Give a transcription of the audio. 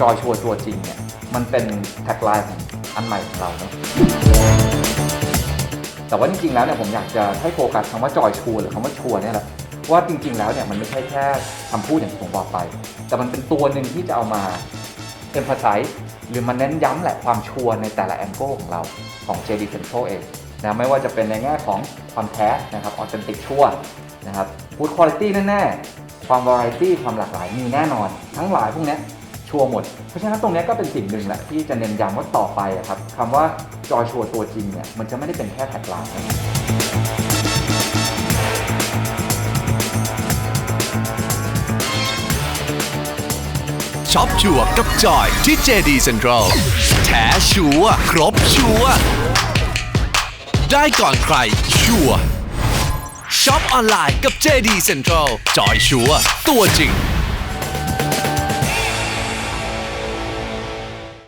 จอยชัวร์ตัวจริงเนี่ย มันเป็นแท็กไลน์ของอันใหม่ของเราเนอะแต่ว่าจริงๆแล้วเนี่ยผมอยากจะให้โฟกัสคำว่าจอยชัวร์หรือคำว่าชัวร์เนี่ยแหละว่าจริงๆแล้วเนี่ยมันไม่ใช่แค่คำพูดอย่างที่ผมบอกไป แต่มันเป็นตัวหนึ่งที่จะเอามา emphasize หรือมันเน้นย้ำแหละความชัวร์ในแต่ละแองเกิลของเราของ JD Central เอง นะไม่ว่าจะเป็นในแง่ของความแท้นะครับ authentic ชัวร์นะครับ good quality แน่ๆ ความ variety ความหลากหลายมีแน่นอน ทั้งหลายพวกนี้ชัวร์หมด เพราะฉะนั้นตรงนี้ก็เป็นสิ่งหนึ่งแหละที่จะเน้นย้ำว่าต่อไปอะครับคำว่าจอยชัวร์ตัวจริงเนี่ยมันจะไม่ได้เป็นแค่แท็กไลน์ช็อปชัวร์กับจอยที่ JD Central แท้ชัวร์ครบชัวร์ ได้ก่อนใคร ชัวร์ช็อปออนไลน์กับ JD Central จอยชัวร์ตัวจริง